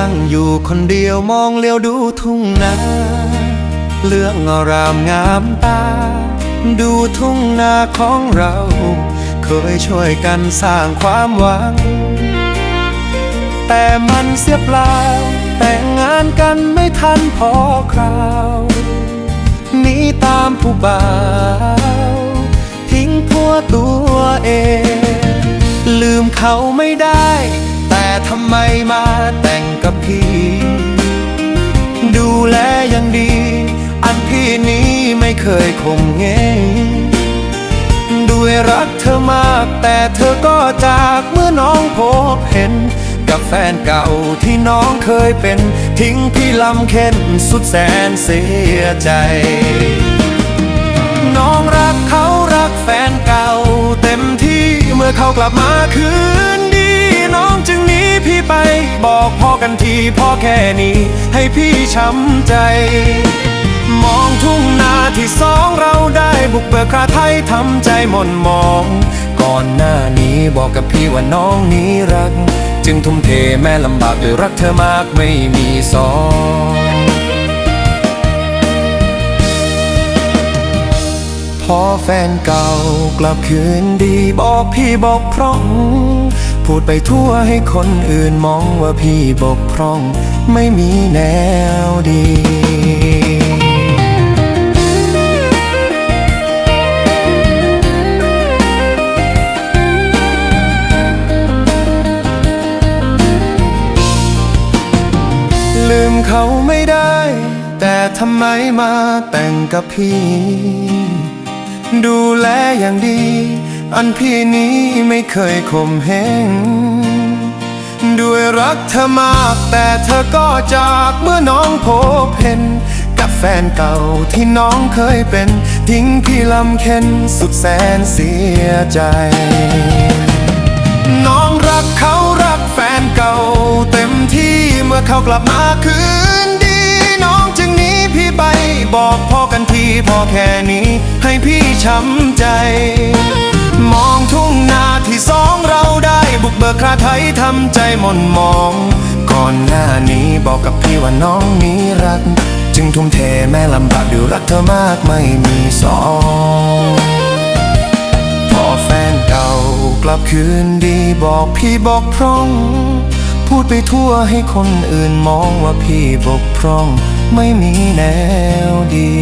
ั่งอยู่คนเดียวมองเลี้ยวดูทุ่งนาเลื่องอารามงามตา ดูทุ่งนาของเรา เคยช่วยกันสร้างความหวัง แต่มันเสียเปล่า แต่งงานกันไม่ทันพอคราวหนีตามผู้บ่าวทิ้งพัวตัวเอง ลืมเขาไม่ได้ แต่ทำไมมาแต่ง กับพี่ ดูแลอย่างดี อันพี่นี้ไม่เคยคงเงงด้วยรักเธอมาก แต่เธอก็จากเมื่อน้องพบเห็น กับแฟนเก่าที่น้องเคยเป็น ทิ้งพี่ลำเค็นสุดแสนเสียใจ น้องรักเขารักแฟนเก่า เต็มที่เมื่อเขากลับมาคืน พี่ไป บอกพ่อกันทีพ่อแค่นี้ ให้พี่ช้ำใจ มองทุ่งนาที่สองเราได้บุกเบิกคราไทยทำใจหม่นมอง ก่อนหน้านี้บอกกับพี่ว่าน้องนี้รัก จึงทุ่มเทแม่ลำบากด้วยรักเธอมากไม่มีสองพอแฟนเก่ากลับคืนดีบอกพี่บอกพร่อง พูดไปทั่วให้คนอื่นมองว่าพี่บกพร่อง ไม่มีแนวดีลืมเขาไม่ได้ แต่ทำไมมาแต่งกับพี่ ดูแลอย่างดี อันพี่นี้ไม่เคยข่มเหงด้วยรักเธอมากแต่เธอก็จากเมื่อน้องพบเห็น กับแฟนเก่าที่น้องเคยเป็น ทิ้งพี่ลำเค็นสุดแสนเสียใจ น้องรักเขารักแฟนเก่า เต็มที่เมื่อเขากลับมาคืนดี น้องจึงหนีพี่ไปบอกพ่อกันทีพอแค่นี้ให้พี่ช้ำใจ มองทุ่งนาที่สองเราได้บุกเบิกคราไทยทำใจหม่นมอง ก่อนหน้านี้บอกกับพี่ว่าน้องนี้รัก จึงทุ่มเทแม่ลำบากด้วยรักเธอมากไม่มีสองพอแฟนเก่ากลับคืนดีบอกพี่บอกพร่อง พูดไปทั่วให้คนอื่นมองว่าพี่บกพร่อง ไม่มีแนวดี